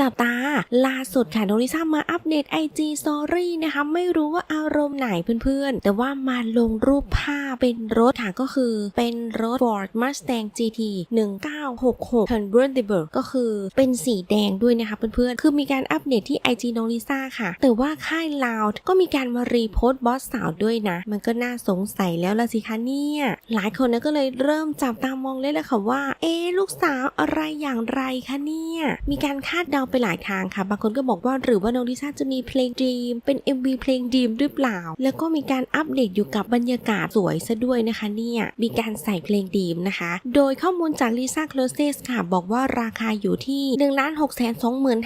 จับตา ล่าสุดค่ะโนริซ่ามาอัปเดต IG Story นะคะไม่รู้ว่าอารมณ์ไหนเพื่อนๆ แต่ว่ามาลงรูปภาพเป็นรถค่ะก็คือเป็นรถ Ford Mustang GT 1966 Convertible ก็คือเป็นสีแดงด้วยนะคะเพื่อนๆ คือมีการอัปเดตที่ IG โนริซ่าค่ะ แต่ว่าค่ายลาวก็มีการมารีโพสต์บอสสาวด้วยนะ มันก็น่าสงสัยแล้วละสิคะเนี่ย หลายคนนะก็เลยเริ่มจับตามองเลยแหละค่ะว่า เอ๊ลูกสาวอะไรอย่างไรคะเนี่ย มีการคาดเดาไปหลายทางค่ะ บางคนก็บอกว่าหรือว่าน้องลิซ่าจะมีเพลงดีมเป็น MV เพลงดีมหรือเปล่า แล้วก็มีการอัปเดตอยู่กับบรรยากาศสวยซะด้วยนะคะเนี่ยมีการใส่เพลงดีมนะคะ โดยข้อมูลจากลิซ่าคล s เ s ค่ะ บอกว่าราคาอยู่ที่1 6 2 5 0 0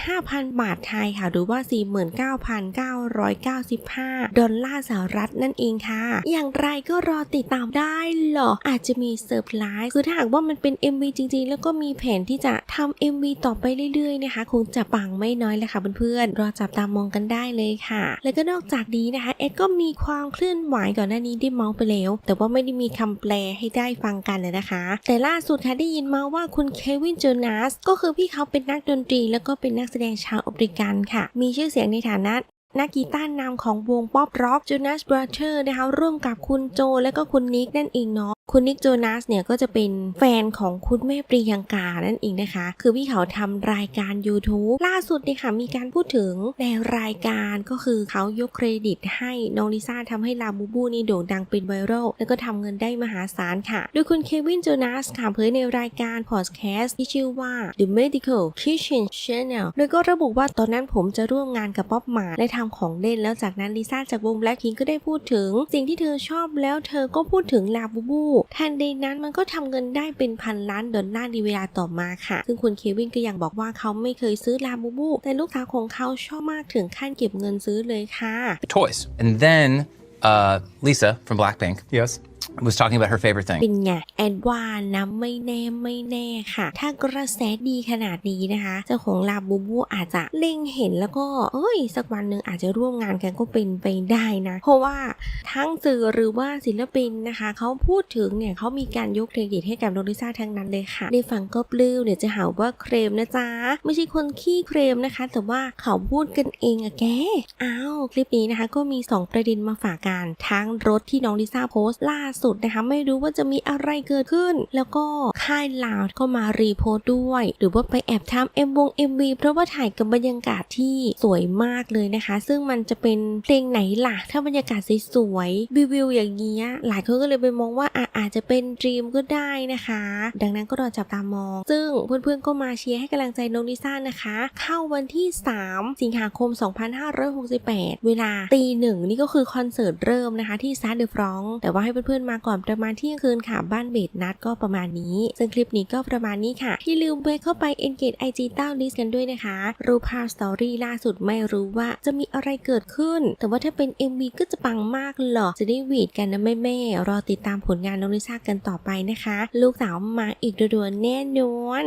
0บาทไทยค่ะ หรือว่า 49,995 ดอลลาร์สหรัฐนั่นเองค่ะ อย่างไรก็รอติดตามได้หรอ อาจจะมีเซอร์ไพรส์คือถ้าหากว่ามันเป็น MV จริงๆ แล้วก็มีแผนที่จะทำ MV ต่อไปเรื่อยๆนะคะ คงจะปังไม่น้อยเลยค่ะเพื่อนๆรอจับตามองกันได้เลยค่ะ แล้วก็นอกจากนี้นะคะ เอ็ดก็มีความเคลื่อนไหวก่อนหน้านี้ได้เมาส์ไปแล้ว แต่ว่าไม่ได้มีคำแปลให้ได้ฟังกันเลยนะคะ แต่ล่าสุดค่ะได้ยินมาว่าคุณเควินโจนาสก็คือพี่เขาเป็นนักดนตรี แล้วก็เป็นนักแสดงชาวอเมริกันค่ะ มีชื่อเสียงในฐานะนักกีตาร์นำของวงป๊อปร็อก Jonas Brothers นะคะร่วมกับคุณโจและก็คุณนิกนั่นเองเนาะ คุณนิกโจนาสเนี่ยก็จะเป็นแฟนของคุณแม่ปรียังกานั่นเองนะคะ คือพี่เขาทำรายการ YouTube ล่าสุดเนี่ยค่ะมีการพูดถึงในรายการก็คือเขายกเครดิตให้น้องลิซ่าทำให้ลาบูบูนี่โด่งดังเป็นไวรัลแล้วก็ทำเงินได้มหาศาลค่ะ โดยคุณเควินโจนาสค่ะเผยในรายการพอดแคสต์ที่ชื่อว่า The Medical Kitchen Channel โดยก็ระบุว่าตอนนั้นผมจะร่วมงานกับป๊อปมาและทำของเล่น แล้วจากนั้นลิซ่าจากวง Blackpink ก็ได้พูดถึง สิ่งที่เธอชอบแล้วเธอก็พูดถึงลาบูบูทันใดนั้นมันก็ทำเงินได้เป็นพันล้านดอลลาร์ในเวลาต่อมาค่ะ ซึ่งคุณเควินก็ยังบอกว่าเขาไม่เคยซื้อลาบูบู แต่ลูกสาวของเขาชอบมากถึงขั้นเก็บเงินซื้อเลยค่ะ toys. And then uh, Lisa from Blackpink Yes. Was talking about her favorite thing. เป็นไงแอนว่านะไม่แน่ไม่แน่ค่ะ ถ้ากระแสดีขนาดนี้นะคะ เจ้าของลาบูบูอาจจะเล็งเห็นแล้วก็ เอ้ย สักวันหนึ่งอาจจะร่วมงานกันก็เป็นไปได้นะ เพราะว่าทั้งสื่อหรือว่าศิลปินนะคะ เขาพูดถึงเนี่ยเขามีการยกเครดิตให้กับโนริซ่าทั้งนั้นเลยค่ะในฝั่งก็ปลื้มเนี่ยวจะหาว่าเครมนะจ๊ะ ไม่ใช่คนขี้เครมนะคะ แต่ว่าเขาพูดกันเองอะแกอ้าวคลิปนี้นะคะ ก็มี 2 ประเด็นมาฝากกันทั้งรถที่น้องลิซ่าโพสต์ล่าสดนะคะ ไม่รู้ว่าจะมีอะไรเกิดขึ้น แล้วก็ค่ายลาวก็มารีโพสต์ด้วย หรือว่าไปแอบทำเอ็มวง MV เพราะว่าถ่ายกับบรรยากาศที่สวยมากเลยนะคะ ซึ่งมันจะเป็นเพลงไหนล่ะ ถ้าบรรยากาศสวยๆวิวิวอย่างเงี้ยหลายคนก็เลยไปมองว่าอะอาจจะเป็นดรีมก็ได้นะคะ ดังนั้นก็รอจับตามอง ซึ่งเพื่อนๆก็มาเชียร์ให้กำลังใจน้องลิซ่านะคะ เข้าวันที่ 3 สิงหาคม 2568 เวลาตีหนึ่งนี่ก็คือคอนเสิร์ตเริ่มนะคะที่ซาร์เดฟรองแต่ว่าให้เพื่อนๆมาก่อนประมาณที่ยงคืนค่ะ บ้านเบดนัดก็ประมาณนี้ ซึ่งคลิปนี้ก็ประมาณนี้ค่ะที่ลืมเวเข้าไป engage IG เต้าลิสกันด้วยนะคะ รูปภาพสตอรี่ล่าสุดไม่รู้ว่าจะมีอะไรเกิดขึ้น แต่ว่าถ้าเป็น MV ก็จะปังมากหรอจะได้หวีดกันนะแม่แม่รอติดตามผลงานน้องลิซ่ากันต่อไปนะคะ ลูกสาวมาอีกด่วนแน่นอน